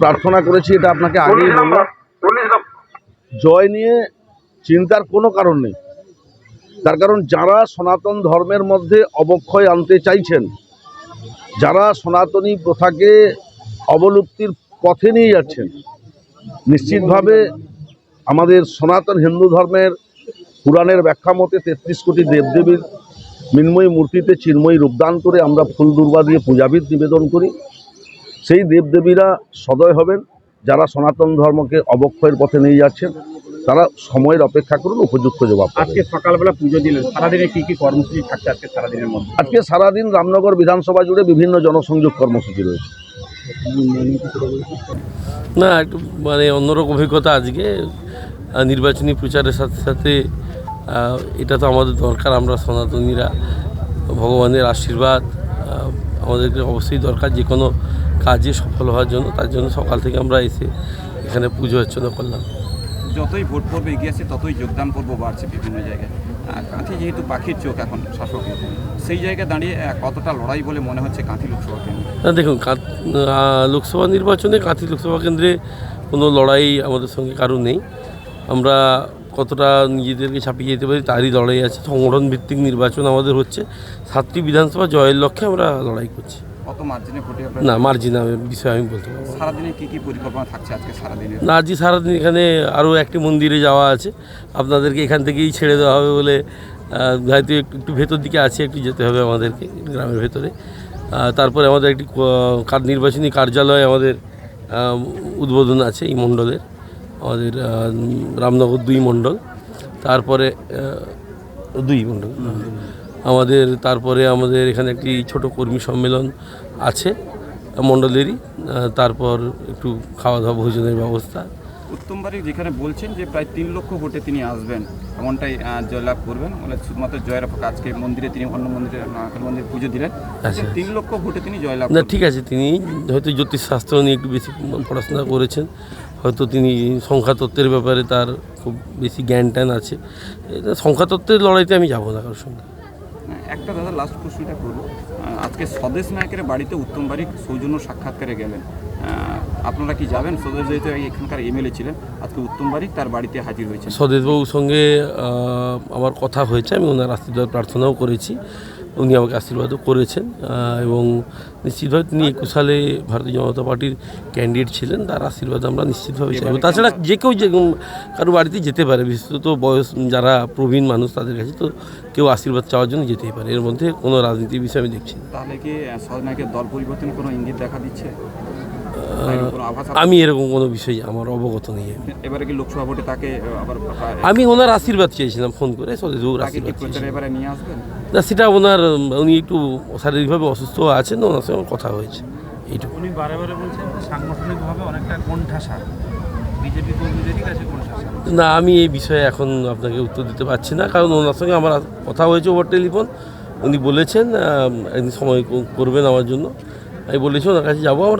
প্রার্থনা করেছি এটা আপনাকে আগেই বললাম। জয় নিয়ে চিন্তার কোনো কারণ নেই। তার কারণ যারা সনাতন ধর্মের মধ্যে অবক্ষয় আনতে চাইছেন যারা সনাতনী প্রথাকে অবলুপ্তির পথে নিয়ে যাচ্ছেন নিশ্চিতভাবে আমাদের সনাতন হিন্দু ধর্মের পুরাণের ব্যাখ্যা মতে তেত্রিশ কোটি দেবদেবীর মৃন্ময়ী মূর্তিতে চিন্ময়ী রূপদান করে আমরা ফুল দুর্বা দিয়ে পূজাবিদ নিবেদন করি। সেই দেবদেবীরা সদয় হবেন যারা সনাতন ধর্মকে অবক্ষয়ের পথে নিয়ে যাচ্ছেন তারা সময়ের অপেক্ষা করুন উপযুক্ত জবাব আজকে সকালবেলা পুজো দিলেন সারাদিনে কি কি কর্মসূচি থাকছে আজকে সারাদিনের মধ্যে? আজকে সারাদিন রামনগর বিধানসভা জুড়ে বিভিন্ন জনসংযোগ কর্মসূচি রয়েছে। না একটু মানে অন্যরকম অভিজ্ঞতা আজকে। নির্বাচনী প্রচারের সাথে সাথে এটা তো আমাদের দরকার আমরা সনাতনীরা ভগবানের আশীর্বাদ আমাদেরকে অবশ্যই দরকার যে কোনো কাজে সফল হওয়ার জন্য তার জন্য সকাল থেকে আমরা এসে এখানে পুজো অর্চনা করলাম। যতই ভোট পর্ব এগিয়ে আসছে ততই যোগদান পর্ব বাড়ছে বিভিন্ন জায়গায়। কাঁথি যেহেতু পাখির চোখ এখন শাসকের সেই জায়গায় দাঁড়িয়ে কতটা লড়াই বলে মনে হচ্ছে কাঁথি লোকসভা কেন্দ্র? না দেখুন লোকসভা নির্বাচনে কাঁথি লোকসভা কেন্দ্রে কোনো লড়াই আমাদের সঙ্গে কারও নেই। আমরা কতটা নিজেদেরকে ছাপিয়ে যেতে পারি তারই লড়াই আছে। সংগঠন ভিত্তিক নির্বাচন আমাদের হচ্ছে। সাতটি বিধানসভা জয়ের লক্ষ্যে আমরা লড়াই করছি। কত মার্জিনে ভোটে না মার্জিন বিষয়ে আমি বলতে পারব। সারাদিনে কি কি পরিকল্পনা থাকছে আজকে সারাদিনের? না আজই সারাদিন এখানে আরও একটি মন্দিরে যাওয়া আছে। আপনাদেরকে এখান থেকেই ছেড়ে দেওয়া হবে বলে হয়তো একটু একটু ভেতর দিকে আছে একটু যেতে হবে আমাদেরকে গ্রামের ভেতরে। তারপরে আমাদের একটি নির্বাচনী কার্যালয় আমাদের উদ্বোধন আছে এই মণ্ডলের। আমাদের রামনগর দুই মণ্ডল। তারপরে দুই মণ্ডল। আমাদের তারপরে আমাদের এখানে একটি ছোট কর্মী সম্মেলন আছে মণ্ডলেরই। তারপর একটু খাওয়া দাওয়া ভোজনের ব্যবস্থা। উত্তম বাড়ি যেখানে বলছেন যে প্রায় তিন লক্ষ ভোটে তিনি আসবেন এমনটাই জয়লাভ করবেন। বলে শুধুমাত্র জয়ের আজকে মন্দিরে তিনি অন্য মন্দিরে মহাকাল মন্দিরে পুজো দিলেন। আচ্ছা। তিন লক্ষ ভোটে তিনি জয়লাভ না ঠিক আছে তিনি হয়তো জ্যোতিষশাস্ত্র নিয়ে একটু বেশি পড়াশোনা করেছেন। হয়তো তিনি সংখ্যাতত্ত্বের ব্যাপারে তার খুব বেশি জ্ঞান ট্যান আছে সংখ্যাতত্ত্বের লড়াইতে আমি যাব না কারোর সঙ্গে। একটা দাদা লাস্ট প্রশ্নটা করব। আজকে স্বদেশ নায়কের বাড়িতে উত্তম বাড়ি সৌজন্য সাক্ষাৎকারে গেলেন। আপনারা কি যাবেন স্বদেশ যেহেতু এখানকার এমএলএ ছিলেন, আজকে উত্তম বাড়ি তার বাড়িতে হাজির হয়েছে স্বদেশবাবুর সঙ্গে আমার কথা হয়েছে, আমি ওনার আশীর্বাদ প্রার্থনাও করেছি। উনি আমাকে আশীর্বাদও করেছেন এবং নিশ্চিতভাবে তিনি একুশ সালে ভারতীয় জনতা পার্টির ক্যান্ডিডেট ছিলেন তার আশীর্বাদ আমরা নিশ্চিতভাবে চাইব তাছাড়া যে কেউ যে কারও বাড়িতে যেতে পারে বিশেষত বয়স যারা প্রবীণ মানুষ তাদের কাছে তো কেউ আশীর্বাদ চাওয়ার জন্য যেতেই পারে এর মধ্যে কোনো রাজনীতির বিষয় আমি দেখছি না। তাহলে কি আহ, দল পরিবর্তন কোনো ইঙ্গিত দেখা দিচ্ছে? আমি এরকম কোনো বিষয় আমার অবগত নেই আমি। এবারে কি লোকসভা ভোটে তাকে আবার আমি ওনার আশীর্বাদ চেয়েছিলাম ফোন করে স্বদেশবাবুর আশীর্বাদ এবারে নিয়ে আসবেন না সেটা ওনার উনি একটু শারীরিকভাবে অসুস্থ আছেন ওনার সঙ্গে কথা হয়েছে। এইটুকু। উনি বারে বারে বলছেন সাংগঠনিকভাবে অনেকটা কোণঠাসা। বিজেপি কর্মীদেরই কাছে কোণঠাসা? না আমি এই বিষয়ে এখন আপনাকে উত্তর দিতে পারছি না কারণ ওনার সঙ্গে আমার কথা হয়েছে ওভার টেলিফোন উনি বলেছেন একদিন সময় করবেন আমার জন্য। আমি বলেছি ওনার কাছে যাব আমার